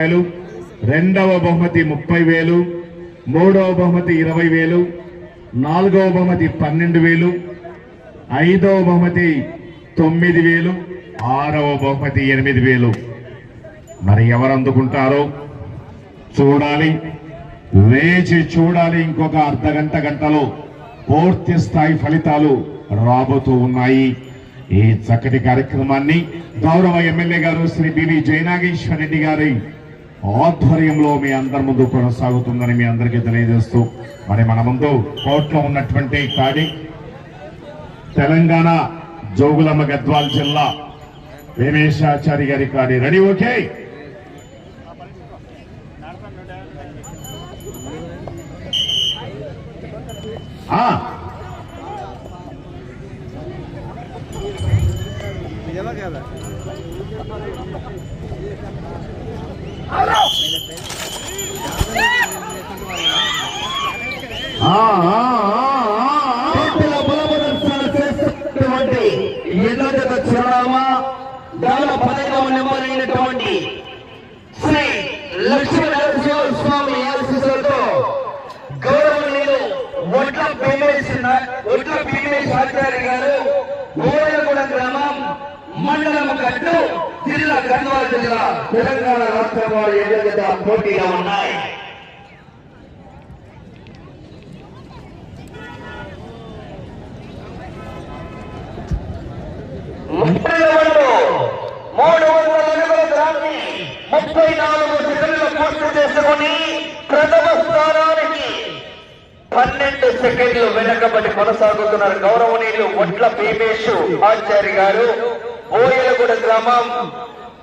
వేలు రెండవ బహుమతి ముప్పై వేలు మూడవ బహుమతి ఇరవై వేలు నాలుగవ బహుమతి పన్నెండు వేలు ఐదవ బహుమతి తొమ్మిది వేలు ఆరవ బహుమతి ఎనిమిది వేలు. మరి ఎవరు అందుకుంటారో? చూడాలి. వేచి చూడాలి. ఇంకొక అర్ధ గంట గంటలో పూర్తి స్థాయి ఫలితాలు రాబోతూ ఉన్నాయి. ఈ చక్కటి కార్యక్రమాన్ని గౌరవ ఎమ్మెల్యే గారు శ్రీ బివి జయనాగేశ్వర రెడ్డి గారి ఆధ్వర్యంలో మీ అందరి ముందు కొనసాగుతుందని మీ అందరికీ తెలియజేస్తూ మరి మన ముందు కోర్టులో ఉన్నటువంటి కాడి తెలంగాణ జోగులమ్మ గద్వాల్ జిల్లా వేమేశాచారి గారి కాడి. రెడీ? ఓకే. ఆ నిజమా కదా ఆ, ఆ, ఆ, ఆ. బలప్రదర్శన చేస్తున్నటువంటి ఎన్నోజత చిరునామా దాన పథకం నెంబర్ అయినటువంటి శ్రీ లక్ష్మీ నరసింహ స్వామి ఆశీస్సులతో గౌరవనీయులు ఒట్ల ఒట్ల ఆచార్య గారు గోయగూడ గ్రామం మండలం గట్టు జిల్లా గద్వాల జిల్లా తెలంగాణ రాష్ట్రం వారి ఎదురుగా పోటీగా ఉన్నాయి ముప్పై రెండు మూడు వందల అడుగుల దాన్ని ముప్పై నాలుగు సెకండ్లు పూర్తి చేసుకుని ప్రథమ స్థానానికి పన్నెండు సెకండ్లు వెనకబడి కొనసాగుతున్నారు గౌరవనీయులు ఒట్ల భీమేష్ ఆచార్య గారు. ఓయలగూడ గ్రామం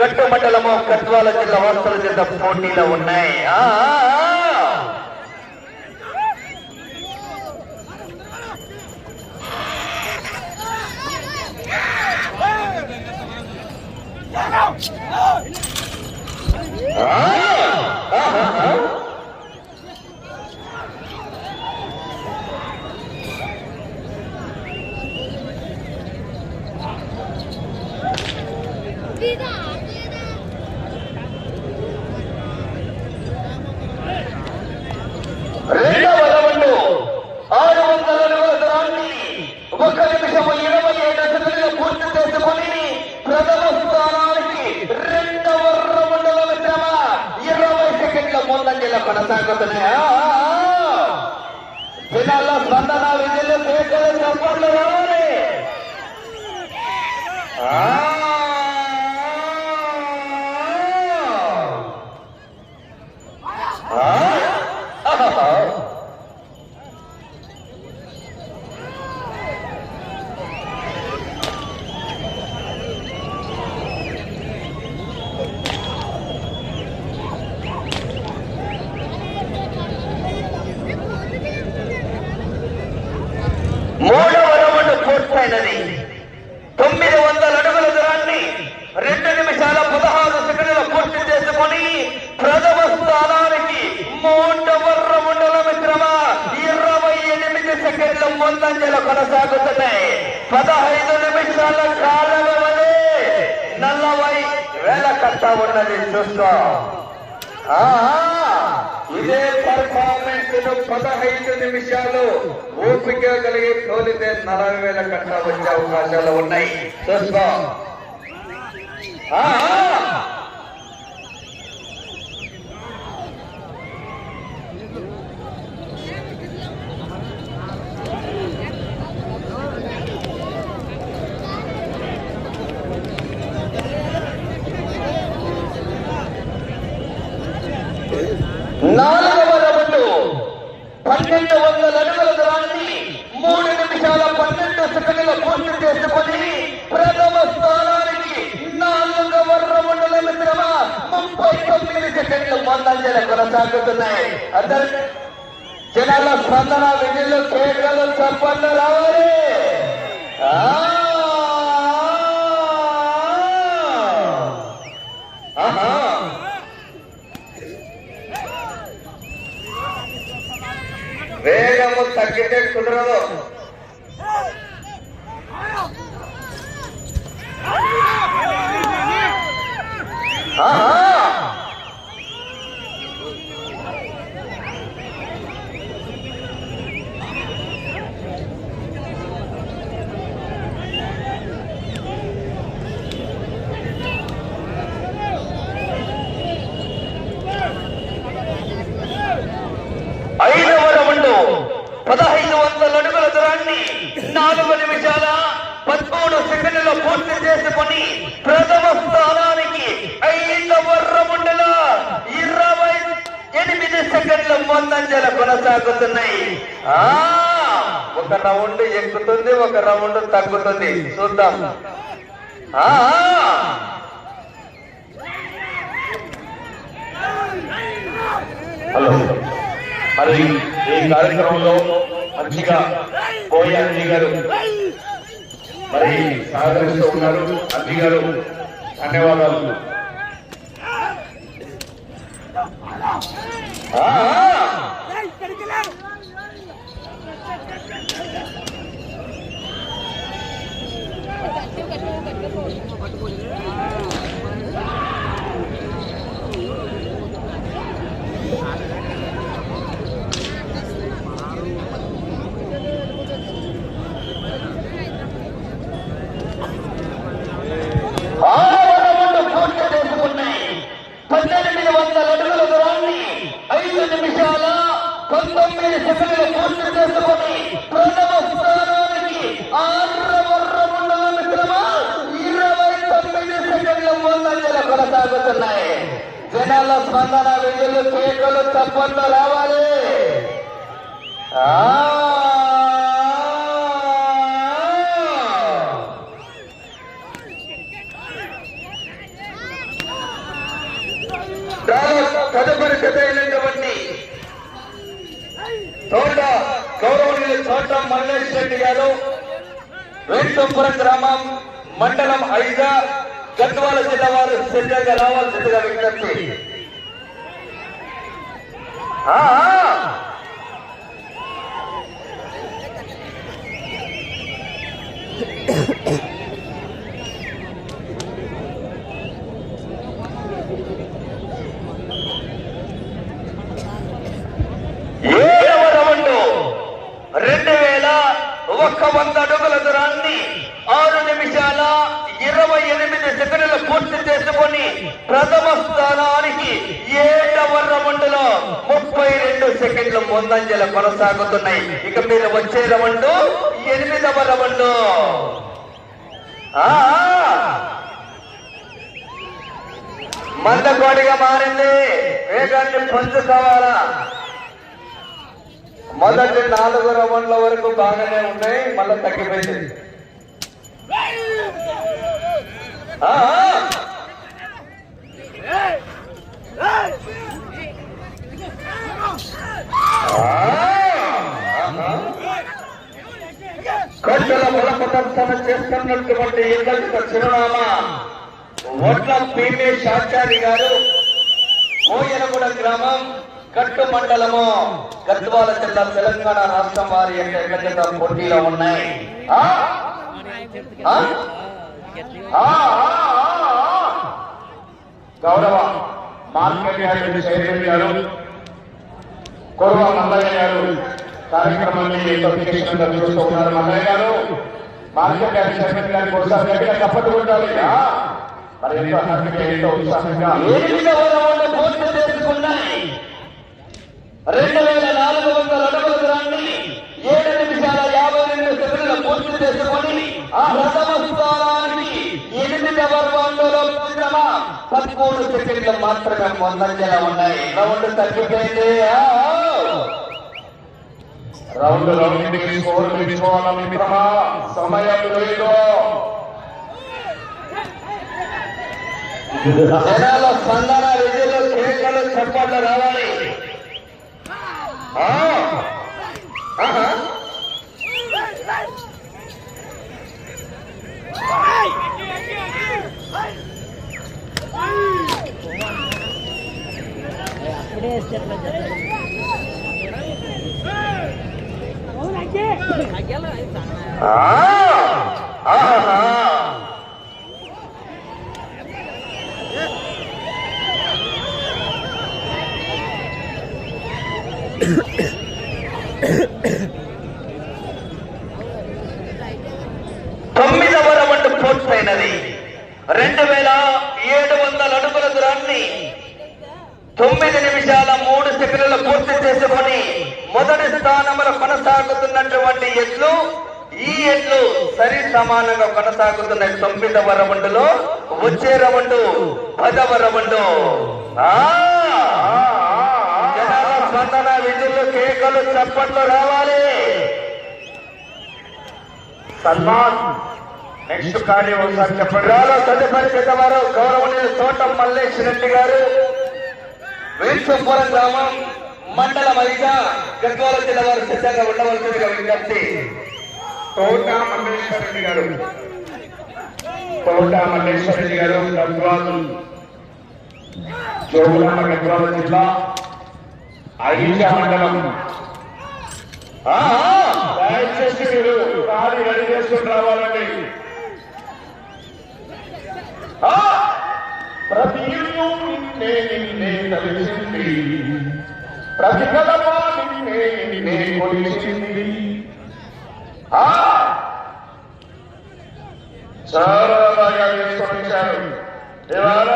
గట్టు మండలము కట్వాల జిల్లా వాస్తవ జిల్లా పోటీలో ఉన్నాయి. ఆ, ఆ, ఆ. Vida, vida. రెండవ రౌండ్ ఆరు వందల అడుగుల దూరాన్ని ఒక నిమిషం ఇరవై ఏడు సెకండ్లు పూర్తి చేసుకుని ప్రథమ స్థానానికి రెండవ రౌండ్ల మిత్రమ ఇరవై సెకండ్ల ముందంజలో కొనసాగుతున్నాయి ఆ, ఆ, ఆ. జనాల్లో స్పందన విజయలు కేకలు చప్పట్లు రావాలి ఆ, ఆ, ఆ. ఆహా. మూడవ రౌండ్ పూర్తయినది. తొమ్మిది వందల అడుగుల దూరాన్ని రెండు నిమిషాల పదహారు సెకండ్ల పూర్తి చేసుకుని ప్రథమ స్థానానికి మూడవ రౌండ్ల మిత్రమ ఇరవై ఎనిమిది సెకండ్ల ముందంజలు కొనసాగుతున్నాయి. పదహైదు నిమిషాల కాల నల్లవై నలభై వేల కట్ట ఉన్నది. చూసుకో. ఆహా! ఇదే పర్ఫార్మెన్స్లో పదహైదు నిమిషాలు ఓపిక కలిగి తోలితే నలభై వేల కట్ట వచ్చే అవకాశాలు ఉన్నాయి. చూస్తాం ఆ, నాలుగవ రౌండ్ రెండు వందల అడుగుల దూరాన్ని మూడు నిమిషాల పన్నెండు సెకండ్ల పూర్తి చేసుకొని ప్రథమ స్థానానికి నాలుగవ రౌండ్ల మిత్రమ ముప్పై తొమ్మిది సెకండ్లు ముందంజల కొనసాగుతున్నాయి. అందరు జనాల స్పందన విధులు కేకలు చప్పట్లు రావాలి. వేగము తగ్గితే కుదరదు ఆహా! చేసుకొని ప్రథమ స్థానానికి ఐదవ రౌండ్ల ఇరవై ఎనిమిది సెకండ్ల ముందంజల కొనసాగుతున్నాయి. ఆ ఒక రౌండ్ ఎక్కుతుంది ఒక రౌండ్ తగ్గుతుంది. చూద్దాం. ఆ హలో. మరి ఈ కార్యక్రమంలో మంచిగా పోయాన్ని గారు. మరి సహకరిస్తూ ఉన్నారు అన్ని గారు ధన్యవాదాలు. ఆ, ఆరవ రౌండ్ పూర్తి చేసుకున్నాయి పద్దెనిమిది వందల అడుగుల దూరాన్ని ఐదు నిమిషాల పంతొమ్మిది సెకండ్లు పూర్తి చేసుకొని ప్రథమ స్థానానికి ఆరవ రౌండ్ మిత్రమా ఇరవై తొమ్మిది సెకండ్ల సాగుతున్నాయి జనాల స్పందన విధులు కేకులు తప్పట్లు రావాలి. తదుపరి కథ అయినటువంటి తోట గౌరవనీయులు తోట మల్లేష్ రెడ్డి గారు వేణుపురం గ్రామం మండలం ఐదా గద్వాల జిల్లా వారు సిద్ధంగా రావాల్సిందిగా విజ్ఞప్తి. రెండు. వేల ఒక్క వంద అడుగుల దూరాన్ని ఆరు నిమిషాల ఇరవై ఎనిమిది సెకండ్లు పూర్తి చేసుకొని ప్రథమ స్థానానికి ఏటవర్ర రౌండ్ ముప్పై రెండు సెకండ్లు ముందంజల కొనసాగుతున్నాయి. ఇక మీరు వచ్చే రౌండ్ ఎనిమిదవ రౌండ్. మందకోడిగా మారింది. వేగాన్ని పంచుకోవాలా? మొదటి నాలుగు రౌండ్ల వరకు బాగానే ఉన్నాయి మళ్ళీ తగ్గిపోయింది. కట్టెల బల చేస్తున్నటువంటి ఏకైక చిరునామా ఒట్ల పీమే శాచారి గారు మోయనగూడ గ్రామం కట్టు మండలము గద్వాల జిల్లా తెలంగాణ రాష్ట్రం వారి యొక్క ఎక్కజత పోటీలో ఉన్నాయి ఆ. గౌరవ మార్కెట్ యార్డ్ చైర్మన్ గారు కొరవ మల్లయ్య గారు కార్యక్రమాన్ని ఎంతో తీక్షణంగా చూస్తూ ఉన్నారు. మల్లయ్య గారు మార్కెట్ యార్డ్ చైర్మన్ గారికి ఒకసారి గట్టిగా తప్పదు ఉండాలి. ఆ? మరి ఎంతో హ్యాపీగా ఎంతో ఉత్సాహంగా ఎనిమిదవ రౌండ్ వేల నాలుగు వందల అడుగుల దూరాన్ని ఏడు నిమిషాల యాభై రెండు సెకండ్లు పూర్తి చేసుకొని ఆ ప్రథమ స్థానానికి ఎనిమిదవ రౌండ్లో పదమూడు సెకండ్లు మాత్రమే ముందంజల ఉన్నాయి. రౌండ్ తగ్గిపోయింది. ఆ, రౌండ్ రౌండ్ స్కోర్ మిత్రమా సమయం లేదు. జనాల స్పందన విధులు కేకలు చప్పట్లు రావాలి. ఆ. ఆహా. ఆ. ఆహా. తొమ్మిదవ రౌండ్ పూర్తయినది రెండు వేల ఏడు వందల అడుగుల దూరాన్ని తొమ్మిది నిమిషాల మూడు సెకండ్లు పూర్తి చేసుకొని మొదటి స్థానంలో కొనసాగుతున్నటువంటి ఎడ్లు ఈ ఎడ్లు సరి సమానంగా కొనసాగుతున్న తొమ్మిదవ రౌండ్లో వచ్చే రౌండ్ పదవ రౌండ్ జనాల స్పందన విధులు కేకలు చప్పట్లు రావాలి. సల్మాన్ నెక్స్ట్ కార్యం ఒకసారి చెప్పండి. రాలో తదుపరి పెద్దవారు గౌరవనీయులు తోట మల్లేష్ రెడ్డి గారు. వేల్సపురం గ్రామం మండల వైజ గద్వాల జిల్లా వారు సిద్ధంగా ఉండవలసిందిగా విజ్ఞప్తి. తోట మల్లేశ్వర గారు. తోట మల్లేశ్వర గారు గద్వాలు. జోగులాంబ గద్వాల జిల్లా ఐజ మండలం. దయచేసి మీరు ఖాళీ రెడీ చేసుకుని రావాలండి. ఆ! ప్రతి నిన్నే నిన్నే తలిచింది. ప్రతి కలప నిన్నే నిన్నే కొలిచింది. చాలా బాగా చేసుకొని ఇవాళ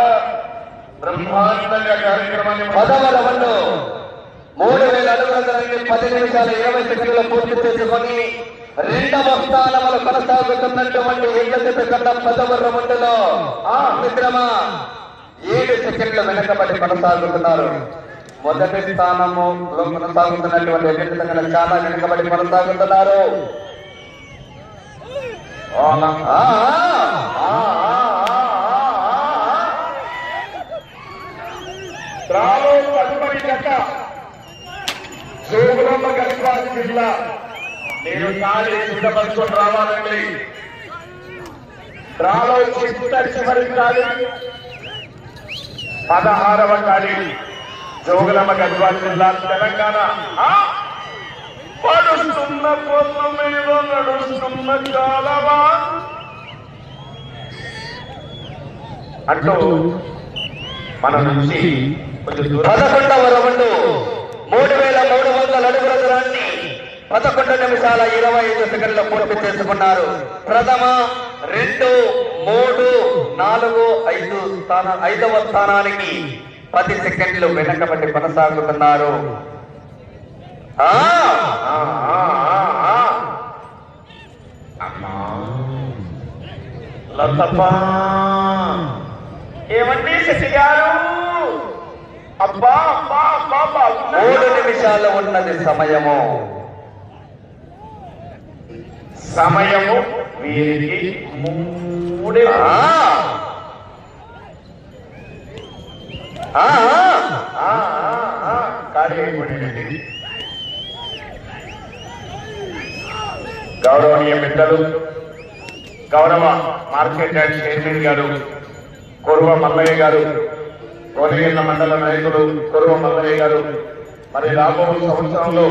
బ్రహ్మాండంగా కార్యక్రమాన్ని పదవ రౌండ్ మూడు వేల అడుగుల పది నిమిషాల ఇరవై సెకండ్ల పూర్తి చేసుకొని రెండవ స్థానంలో కొనసాగుతున్నటువంటి ఏకజత కన్నా పదవ రౌండ్లో ఆ మిత్రమా ఏడు సెకండ్ల వెనకబడి కొనసాగుతున్నారు. మొదటి స్థానములో కొనసాగుతున్నటువంటి ఏకజత కన్నా చాలా వెనకబడి కొనసాగుతున్నారు. ఆ, తదుపరి జత జోగులమ్మ గద్వాల జిల్లా నేను ఖాళీ సిద్ధపరచుకొని రావాలండి రాలో చిట్ట చివరి ఖాళీ పదహారవ ఖాళీ జోగులమ్మ గద్వాల జిల్లా తెలంగాణ. పడుస్తున్న పొన్న మీద నడుస్తున్న కాలవా అంటూ మన నుంచి కొంచెం దూరం. పదకొండవ రౌండ్. మూడు వేల మూడు వందల అడుగుల దూరాన్ని పదకొండు నిమిషాల ఇరవై ఐదు సెకండ్లు పూర్తి చేసుకున్నారు. ప్రథమ రెండు మూడు నాలుగు ఐదు స్థానం ఐదవ స్థానానికి పది సెకండ్లు వెనకబడి కొనసాగుతున్నారు. లతప్ప. ఏమండి శశి గారు? అబ్బా అబ్బా అబ్బా. మూడు నిమిషాలు ఉన్నది సమయము. సమయము వీరికి మూడే. ఆ! గౌరవనీయ పెద్దలు గౌరవ మార్కెట్ యార్డ్ చైర్మన్ గారు కొరువ మల్లయ్య గారు కోనగిళ్ళ మండల నాయకుడు కొరువ మల్లయ్య గారు. మరి రాబో సంవత్సరంలో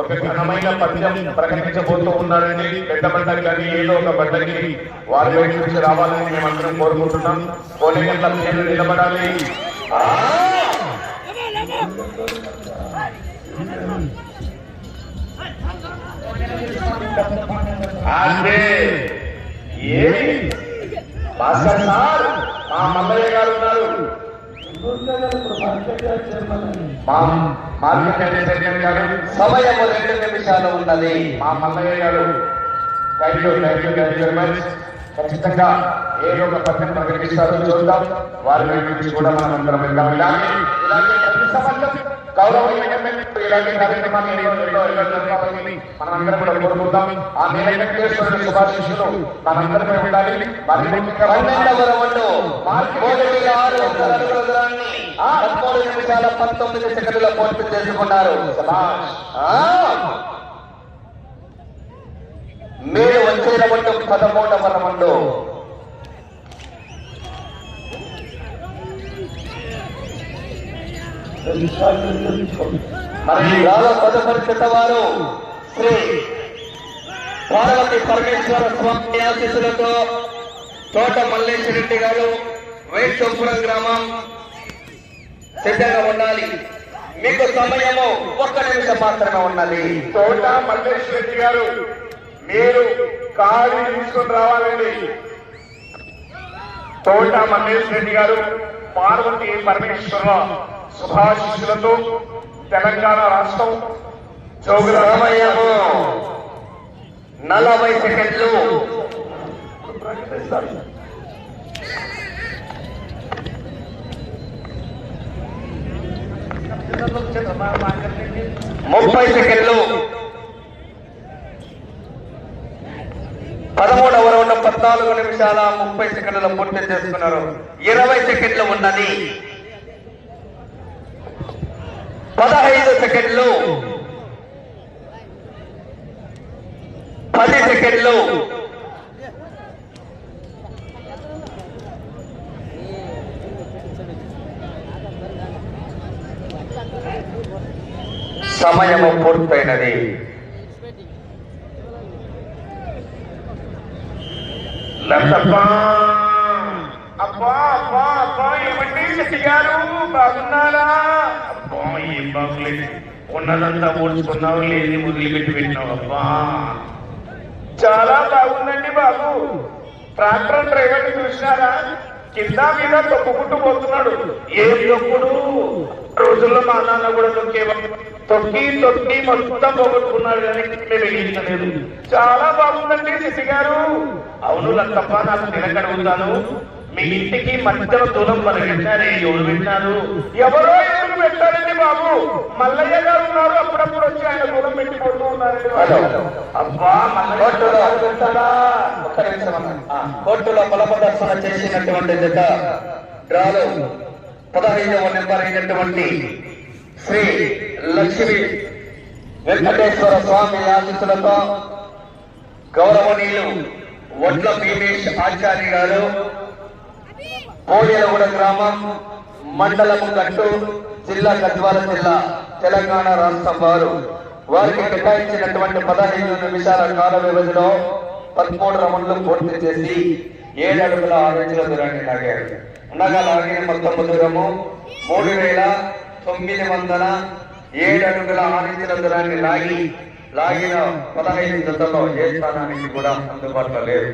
ఒక ఘనమైన పద్యం ప్రకటించబోతూ ఉన్నారండి. పెద్ద బండకి కానీ ఏదో ఒక బండకి వారి వైపు నుంచి రావాలని మేమందరం కోరుకుంటున్నాం. కోనగిళ్ళ నిలబడాలి. అదే ఏమి భాస్కర్ సార్ మా మల్లయ్య గారు ఉన్నారు. మా సమయము రెండు నిమిషాలు ఉన్నది. మా మల్లయ్య గారు. Thank you thank you thank you very much ఖచ్చితంగా ఏ ఒక పథకం ప్రకటిస్తారో చూద్దాం. వారి గురించి కూడా మనం అందరం వెళ్దాం ఇలాగే ఇలాగే ప్రతి సంవత్సరం గౌరవనీయ ఇలాంటి కార్యక్రమాన్ని మనందరం కూడా కోరుకుందాం ఆ వెంకటేశ్వరుని ఉండాలి మరి ముఖ్యంగా పదమూడు నిమిషాల పంతొమ్మిది సెకండ్ల పూర్తి చేసుకున్నారు మీరు వచ్చే పదమూడవ రౌండ్. మరి రాలో తదుపరి చెత్తవారు శ్రీ పార్వతి పరమేశ్వర స్వామి ఆశీస్సులతో తోట మల్లేశ్వరెడ్డి గారు వైశ్వపురం గ్రామం సిద్ధంగా ఉండాలి. మీకు సమయము ఒక్క నిమిషం మాత్రమే ఉన్నది. తోట మల్లేష్ రెడ్డి గారు మీరు ఖాళీ తీసుకొని రావాలండి. తోట మల్లేష్ రెడ్డి గారు పార్వతి పరమేశ్వర శుభాశిష్యులతో తెలంగాణ రాష్ట్రం జోగుల సమయము నలభై సెకండ్లు. ముప్పై సెకండ్లు పదమూడవ రౌండ్ పద్నాలుగు నిమిషాల ముప్పై సెకండ్లు పూర్తి చేసుకున్నారు. ఇరవై సెకండ్లు ఉన్నది. పదహైదు సెకండ్లు. పది సెకండ్లు. సమయము పూర్తయినది. లతప్పా అబ్బా అబ్బా అబ్బా ఏమండి? శశి గారు బాగున్నారా? అబ్బా ఏం బాగులేదు. ఉన్నదంతా ఓడ్చుకున్నావు లేని వదిలిపెట్టి పెట్టినావు అబ్బా. చాలా బాగుందండి బాబు. ట్రాక్టర్ డ్రైవర్ చూసినారా? కింద మీద తొక్కుకుంటూ పోతున్నాడు. ఏం తొక్కుడు? రోజుల్లో మా నాన్న కూడా తొక్కేవాడు తొక్కి తొక్కి మొత్తం పోగొట్టుకున్నాడు కానీ నేను చాలా బాగుందండి శశి గారు. అవును లక్కప్ప నాకు నిలకడుగుతాను మీ ఇంటికి మధ్యలో దూరం మరి పెట్టారే ఎవరు పెట్టారు ఎవరో ఎందుకు పెట్టారండి బాబు? మల్లయ్య గారు ఉన్నారు అప్పుడప్పుడు వచ్చి ఆయన దూరం పెట్టిపోతూ ఉన్నారండి. అబ్బా కోర్టులో. ఆ, కోర్టులో బలప్రదర్శన చేసినటువంటి జత. డ్రాలో పదహైదవ నెంబర్ అయినటువంటి శ్రీ లక్ష్మి వెంకటేశ్వర స్వామి ఆశీస్సులతో గౌరవనీయులు వడ్ల భీమేష్ ఆచార్య గారు కోడియలగూడ గ్రామం మండలము గట్టు జిల్లా గద్వాల జిల్లా తెలంగాణ రాష్ట్రం వారు. వారికి కేటాయించినటువంటి పదహైదు నిమిషాల కాల వ్యవధిలో పదమూడు రౌండ్లు పూర్తి చేసి ఏడు అడుగుల ఆరు ఇంచుల దూరాన్ని లాగారు. ఉండగా లాగిన మొత్తం దూరము మూడు వేల తొమ్మిది వందల ఏడు అడుగుల ఆరు ఇంచుల దూరాన్ని లాగి లాగిన పదహైదు జతలో ఏ స్థానానికి కూడా అందుబాటులో లేదు